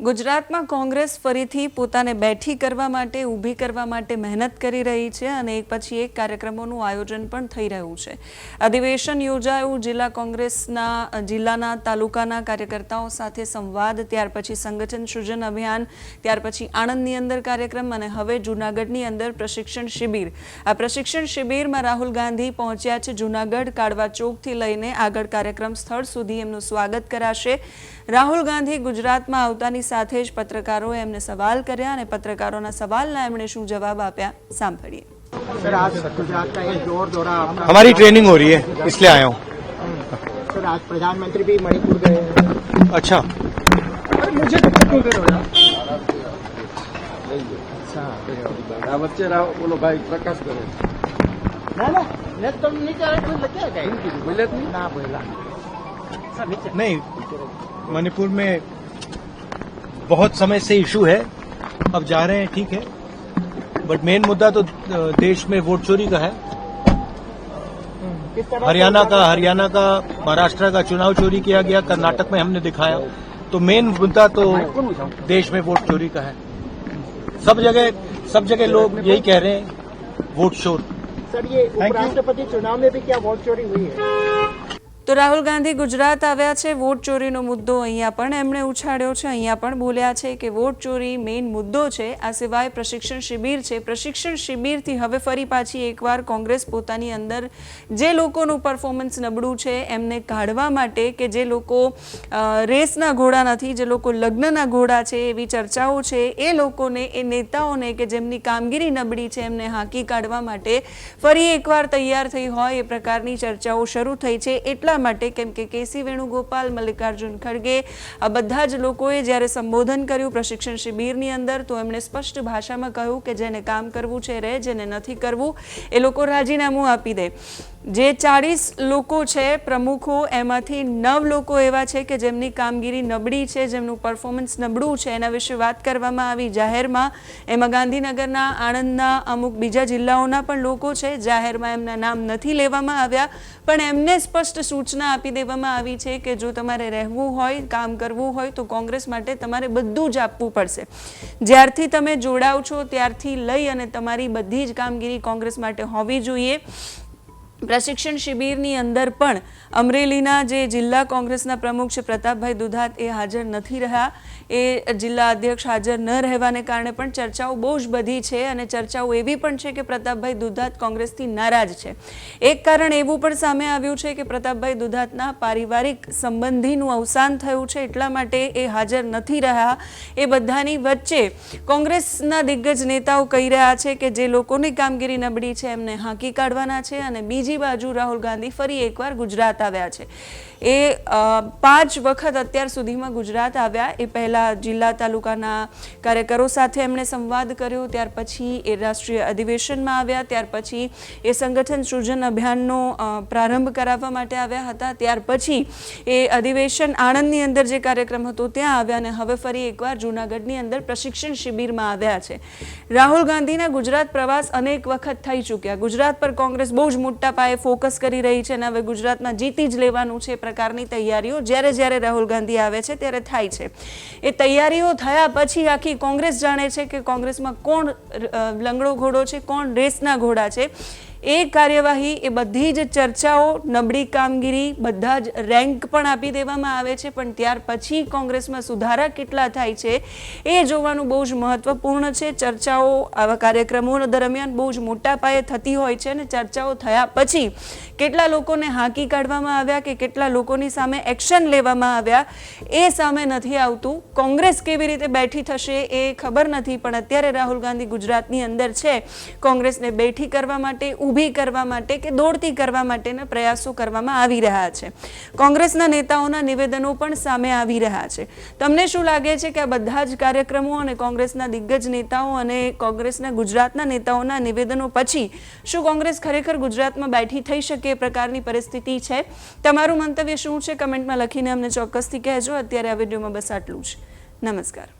ગુજરાતમાં કોંગ્રેસ ફરીથી પોતાને બેઠી કરવા માટે, ઊભી કરવા માટે મહેનત કરી રહી છે અને એક પછી એક કાર્યક્રમોનું આયોજન પણ થઈ રહ્યું છે. અધિવેશન યોજાયું, જિલ્લા કોંગ્રેસના જિલ્લાના તાલુકાના કાર્યકર્તાઓ સાથે સંવાદ, ત્યાર પછી સંગઠન સૃજન અભિયાન, ત્યાર પછી આણંદની અંદર કાર્યક્રમ અને હવે જૂનાગઢની અંદર પ્રશિક્ષણ શિબિર. આ પ્રશિક્ષણ શિબિરમાં રાહુલ ગાંધી પહોંચ્યા છે જૂનાગઢ, કાળવા ચોકથી લઈને આગળ કાર્યક્રમ સ્થળ સુધી એમનું સ્વાગત કરાશે. રાહુલ ગાંધી ગુજરાતમાં આવતાની સાથે જ પત્રકારોએ એમને સવાલ કર્યા અને પત્રકારોના સવાલના એમણે શું જવાબ આપ્યા સાંભળીએ सर आज गुजरात का एक जोर दौरा आपका हमारी ट्रेनिंग हो रही है इसलिए आया हूँ सर आज प्रधानमंत्री भी मणिपुर गए हैं अच्छा मुझे क्यों कर रहा આ વચ્ચે રાવ ઓલો ભાઈ પ્રકાશ કરે ना ना मैं तो नीचे आए कोई लगे गए બોલે જ નહીં ना बोला सर नीचे नहीं मणिपुर में बहुत समय से इशू है। अब जा रहे हैं ठीक है। बट मेन मुद्दा तो देश में वोट चोरी का है। हरियाणा का हरियाणा का महाराष्ट्र का चुनाव चोरी किया गया कर्नाटक में हमने दिखाया। तो मेन मुद्दा तो देश में वोट चोरी का है। सब जगह सब जगह लोग यही कह रहे हैं वोट चोर। सर ये. उपराष्ट्रपति चुनाव में भी क्या वोट चोरी हुई है? તો રાહુલ ગાંધી ગુજરાત આવ્યા છે, વોટ ચોરીનો મુદ્દો અહીંયા પણ એમણે ઉછાળ્યો છે, અહીંયા પણ બોલ્યા છે કે વોટ ચોરી મેઇન મુદ્દો છે, આ સિવાય પ્રશિક્ષણ શિબિર છે. પ્રશિક્ષણ શિબિરથી હવે ફરી પાછી એકવાર કોંગ્રેસ પોતાની અંદર જે લોકોનું પરફોર્મન્સ નબળું છે, એમને કાઢવા માટે કે જે લોકો રેસના ઘોડા નથી, જે લોકો લગ્નના ઘોડા છે, એવી ચર્ચાઓ છે, એ લોકોને, એ નેતાઓને કે જેમની કામગીરી નબળી છે, એમને હાંકી કાઢવા માટે ફરી એકવાર તૈયાર થઈ હોય એ પ્રકારની ચર્ચાઓ શરૂ થઈ છે. એટલા માટે કેમ કે કેસી વેણુગોપાલ, મલ્લિકાર્જુન ખડગે, આ બધા જ લોકોએ જ્યારે સંબોધન કર્યું પ્રશિક્ષણ શિબિરની અંદર, તો એમણે સ્પષ્ટ ભાષામાં કહ્યું કે જેને કામ કરવું છે રહે જેને નથી કરવું, એ લોકો રાજીનામું આપી દે. જે ચાળીસ લોકો છે, પ્રમુખો, એમાંથી નવ લોકો એવા છે કે જેમની કામગીરી નબળી છે, જેમનું પરફોર્મન્સ નબળું છે, એના વિશે વાત કરવામાં આવી. જાહેરમાં એમાં ગાંધીનગરના, આણંદના, અમુક બીજા જિલ્લાઓના પણ લોકો છે. જાહેરમાં એમના નામ નથી લેવામાં આવ્યા, પણ એમને સ્પષ્ટ સૂચના આપી દેવામાં આવી છે કે જો તમારે રહેવું હોય, કામ કરવું હોય, તો કોંગ્રેસ માટે તમારે બધું જ આપવું પડશે. જ્યારથી તમે જોડાવ છો, ત્યારથી લઈ અને તમારી બધી જ કામગીરી કોંગ્રેસ માટે હોવી જોઈએ. પ્રશિક્ષણ શિબિરની અંદર પણ અમરેલીના જે જિલ્લા કોંગ્રેસના પ્રમુખ છે પ્રતાપભાઈ દુધાત એ હાજર નથી રહ્યા. એ જિલ્લા અધ્યક્ષ હાજર ન રહેવાને કારણે પણ ચર્ચાઓ બહુ જ બધી છે અને ચર્ચાઓ એવી પણ છે કે પ્રતાપભાઈ દુધાત કોંગ્રેસથી નારાજ છે. એક કારણ એવું પણ સામે આવ્યું છે કે પ્રતાપભાઈ દુધાતના પારિવારિક સંબંધીનું અવસાન થયું છે એટલા માટે એ હાજર નથી રહ્યા. એ બધાની વચ્ચે કોંગ્રેસના દિગ્ગજ નેતાઓ કહી રહ્યા છે કે જે લોકોની કામગીરી નબળી છે એમને હાંકી કાઢવાના છે અને બીજી બાજુ રાહુલ ગાંધી ફરી એકવાર ગુજરાત આવ્યા છે. એ પાંચ વખત અત્યાર સુધીમાં ગુજરાત આવ્યા. એ પહેલાં જિલ્લા તાલુકાના કાર્યકરો સાથે એમણે સંવાદ કર્યો, ત્યાર પછી એ રાષ્ટ્રીય અધિવેશનમાં આવ્યા, ત્યાર પછી એ સંગઠન સૃજન અભિયાનનો પ્રારંભ કરાવવા માટે આવ્યા હતા. ત્યાર પછી એ અધિવેશન આણંદની અંદર જે કાર્યક્રમ હતો, ત્યાં આવ્યા અને હવે ફરી એકવાર જૂનાગઢની અંદર પ્રશિક્ષણ શિબિરમાં આવ્યા છે. રાહુલ ગાંધીના ગુજરાત પ્રવાસ અનેક વખત થઈ ચૂક્યા. ગુજરાત પર કોંગ્રેસ બહુ જ મોટા પાયે ફોકસ કરી રહી છે અને હવે ગુજરાતમાં જીતી જ લેવાનું છે એ પ્રકારની તૈયારીઓ. જ્યારે જ્યારે રાહુલ ગાંધી આવે છે ત્યારે થાય છે. એ તૈયારીઓ થયા પછી આખી કોંગ્રેસ જાણે છે કે કોંગ્રેસમાં કોણ લંગડો ઘોડો છે, કોણ રેસના ઘોડા છે. એ કાર્યવાહી એ બધી જ ચર્ચાઓ, નબળી કામગીરી, બધા જ રેન્ક પણ આપી દેવામાં આવે છે, પણ ત્યાર પછી કોંગ્રેસમાં સુધારા કેટલા થાય છે એ જોવાનું બહુ જ મહત્વપૂર્ણ છે. ચર્ચાઓ આવા કાર્યક્રમો દરમિયાન બહુ જ મોટા પાયે થતી હોય છે અને ચર્ચાઓ થયા પછી કેટલા લોકોને હાંકી કાઢવામાં આવ્યા કે કેટલા લોકોની સામે એક્શન લેવામાં આવ્યા એ સામે નથી આવતું. કોંગ્રેસ કેવી રીતે બેઠી થશે એ ખબર નથી, પણ અત્યારે રાહુલ ગાંધી ગુજરાતની અંદર છે. કોંગ્રેસને બેઠી કરવા માટે ઊભી કરવા માટે કે દોડતી કરવા માટેના પ્રયાસો કરવામાં આવી રહ્યા છે. કોંગ્રેસના નેતાઓના નિવેદનો પણ સામે આવી રહ્યા છે. તમને શું લાગે છે કે આ બધા જ કાર્યક્રમો અને કોંગ્રેસના દિગ્ગજ નેતાઓ અને કોંગ્રેસના ગુજરાતના નેતાઓના નિવેદનો પછી શું કોંગ્રેસ ખરેખર ગુજરાતમાં બેઠી થઈ શકે એ પ્રકારની પરિસ્થિતિ છે? તમારું મંતવ્ય શું છે? કમેન્ટમાં લખીને અમને ચોક્કસથી કહેજો. અત્યારે આ વિડીયોમાં બસ આટલું જ. નમસ્કાર.